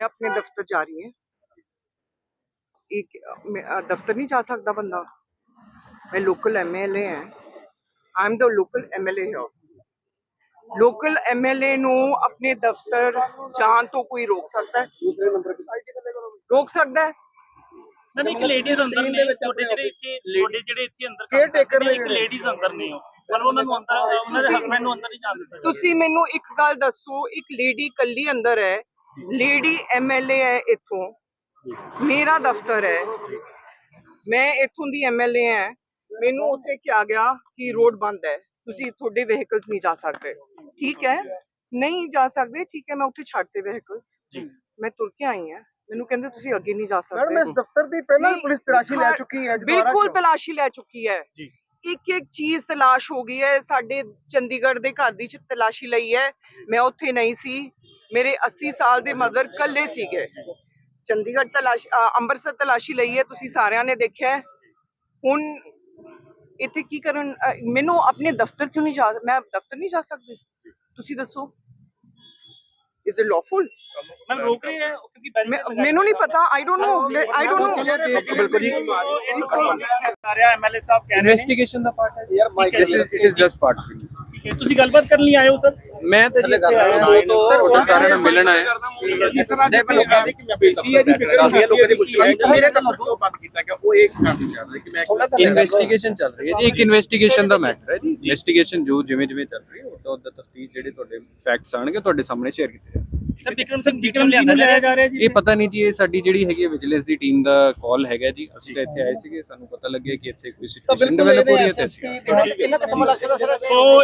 मैं अपने दफ्तर जा रही है एक मैं, अ, दफ्तर नहीं जा सकता बंदा मैं लोकल एमएलए है I am the local MLA है ਲੋਕਲ ਐਮਐਲਏ ਨੂੰ ਆਪਣੇ ਦਫ਼ਤਰ ਜਾਣ ਤੋਂ ਕੋਈ ਰੋਕ ਸਕਦਾ ਹੈ ਰੋਕ ਸਕਦਾ ਹੈ ਨਹੀਂ ਇੱਕ ਲੇਡੀਜ਼ ਅੰਦਰ ਨੇ ਤੁਹਾਡੇ ਜਿਹੜੇ ਇੱਥੇ ਤੁਹਾਡੇ ਜਿਹੜੇ ਇੱਥੇ ਅੰਦਰ Care taker ਨੇ ਇੱਕ ਲੇਡੀਜ਼ ਅੰਦਰ ਨੇ ਉਹ ਪਰ ਉਹਨਾਂ ਨੂੰ ਅੰਦਰ ਉਹਨਾਂ ਦੇ ਹਸਬੰਡ ਨੂੰ ਅੰਦਰ ਨਹੀਂ ਜਾਣ ਦਿੱਤਾ ਤੁਸੀਂ ਮੈਨੂੰ ਇੱਕ ਗੱਲ ਦੱਸੋ ਇੱਕ ਲੇਡੀ ਕੱਲੀ ਅੰਦਰ ਹੈ ਲੇਡੀ ਐਮਐਲਏ ਹੈ ਇੱਥੋਂ। ਮੇਰਾ ਦਫ਼ਤਰ ਹੈ। ਮੈਂ ਇੱਥੋਂ ਦੀ ਐਮਐਲਏ ਹਾਂ। ਮੈਨੂੰ ਉੱਥੇ ਕਿਹਾ ਗਿਆ ਕਿ ਰੋਡ ਬੰਦ ਹੈ। ਤੁਸੀਂ ਤੁਹਾਡੇ ਵਹੀਕਲਸ ਨਹੀਂ ਜਾ ਸਕਦੇ। ਠੀਕ ਹੈ? ਨਹੀਂ ਜਾ ਸਕਦੇ ਠੀਕ ਹੈ ਮੈਂ ਉੱਥੇ ਛੱਡਤੇ ਵਹੀਕਲਸ ਜੀ। ਮੈਂ ਤੁਰ ਕੇ ਆਈ ਹਾਂ। ਮੈਨੂੰ ਕਹਿੰਦੇ ਤੁਸੀਂ ਅੱਗੇ ਨਹੀਂ ਜਾ ਸਕਦੇ। ਮੈਡਮ ਇਸ ਦਫ਼ਤਰ ਦੀ ਪਹਿਲਾਂ ਪੁਲਿਸ ਤਲਾਸ਼ੀ ਲੈ ਚੁੱਕੀ ਹੈ ਬਿਲਕੁਲ? ਤਲਾਸ਼ੀ ਲੈ ਚੁੱਕੀ ਹੈ। ਜੀ। ਇੱਕ ਇੱਕ ਚੀਜ਼ ਤਲਾਸ਼ ਹੋ ਗਈ ਹੈ। ਸਾਡੇ ਚੰਡੀਗੜ੍ਹ ਦੇ ਘਰ ਦੀ ਚ ਤਲਾਸ਼ੀ ਲਈ ਹੈ। ਮੈਂ ਉੱਥੇ ਨਹੀਂ ਸੀ। ਮੇਰੇ 80 ਸਾਲ ਦੇ ਮਦਰ ਕੱਲੇ ਸੀਗੇ। ਚੰਡੀਗੜ੍ਹ ਤਲਾਸ਼ ਅੰਮ੍ਰਿਤਸਰ ਤਲਾਸ਼ੀ ਲਈ ਹੈ ਤੁਸੀਂ ਸਾਰਿਆਂ ਨੇ ਦੇਖਿਆ। ਹੁਣ ਇੱਥੇ ਕੀ ਕਰਨ ਮੈਨੂੰ ਆਪਣੇ ਦਫ਼ਤਰ ਕਿਉਂ ਨਹੀਂ ਜਾ ਮੈਂ ਦਫ਼ਤਰ ਨਹੀਂ ਜਾ ਸਕਦੀ? ਤੁਸੀਂ ਦੱਸੋ। ਇਜ਼ ਇਟ ਲawful ਮੈਂ ਰੋਕ ਰਹੀ ਹੈ ਕਿਉਂਕਿ ਬੈਰੀਕੇਡ ਮੈਂ- ਮੈਨੂੰ ਨਹੀਂ ਪਤਾ I don't know I don't know ਬਿਲਕੁਲ ਜੀ ਸਾਰੇ ਐਮਐਲਏ ਸਾਹਿਬ ਕਹਿ ਰਹੇ ਨੇ। ਇਨਵੈਸਟੀਗੇਸ਼ਨ ਦਾ ਪਾਰਟ ਹੈ। ਯਾਰ mike it is just part ਤੁਸੀਂ ਗੱਲਬਾਤ ਕਰਨ ਲਈ ਆਏ ਹੋ ਸਰ? ਮੈਂ ਤਾਂ ਜੀ ਇੱਥੇ ਆਇਆ ਹਾਂ ਤੋਂ ਸਾਰਿਆਂ ਨਾਲ ਮਿਲਣ ਆਇਆ ਇਸ ਤਰ੍ਹਾਂ ਦੇ ਲੋਕਾਂ ਦੀ ਬੇਸੀ ਹੈ ਜੀ ਕਾਫੀ ਲੋਕਾਂ ਦੀ ਮੁਸ਼ਕਿਲ ਹੈ। ਮੇਰੇ ਤਾਂ ਮਤਲਬ ਬੰਦ ਕੀਤਾ ਗਿਆ ਉਹ ਇੱਕ ਕੰਮ ਚੱਲ ਰਿਹਾ ਕਿ ਮੈਂ ਇਨਵੈਸਟੀਗੇਸ਼ਨ ਚੱਲ ਰਹੀ ਹੈ ਜੀ ਇੱਕ ਇਨਵੈਸਟੀਗੇਸ਼ਨ ਦਾ ਮੈਟਰ ਹੈ ਜੀ। ਇਨਵੈਸਟੀਗੇਸ਼ਨ ਜੋ ਜਿਵੇਂ ਜਿਵੇਂ ਚੱਲ ਰਹੀ ਹੈ ਉਦੋਂ ਉਦੋਂ ਤਫਤੀਸ਼ ਜਿਹੜੇ ਤੁਹਾਡੇ ਫੈਕਟਸ ਆਣਗੇ ਤੁਹਾਡੇ ਸਾਹਮਣੇ ਸ਼ੇਅਰ ਕੀਤੇ ਜਾਣਗੇ। ਸਰ ਵਿਕਰਮ ਸਿੰਘ ਵਿਕਰਮ ਲਿਆਂਦਾ ਜਾ ਰਿਹਾ? ਜੀ ਇਹ ਪਤਾ ਨਹੀਂ ਜੀ ਇਹ ਸਾਡੀ ਜਿਹੜੀ ਹੈਗੀ ਹੈ ਵਿਜੀਲੈਂਸ ਦੀ ਟੀਮ ਦਾ ਕਾਲ ਹੈਗਾ ਜੀ। ਅਸੀਂ ਤਾਂ ਇੱਥੇ ਆਏ ਸੀਗੇ ਸਾਨੂੰ ਪਤਾ ਲੱਗਿਆ ਕਿ ਇੱਥੇ ਕੋਈ ਸਿਚੁਏਸ਼ਨ ਡਿਵੈਲਪ ਹੋ ਇਹਦੇ ਰਹੀ ਹੈ ਤੇ ਅਸੀਂ ਸੋ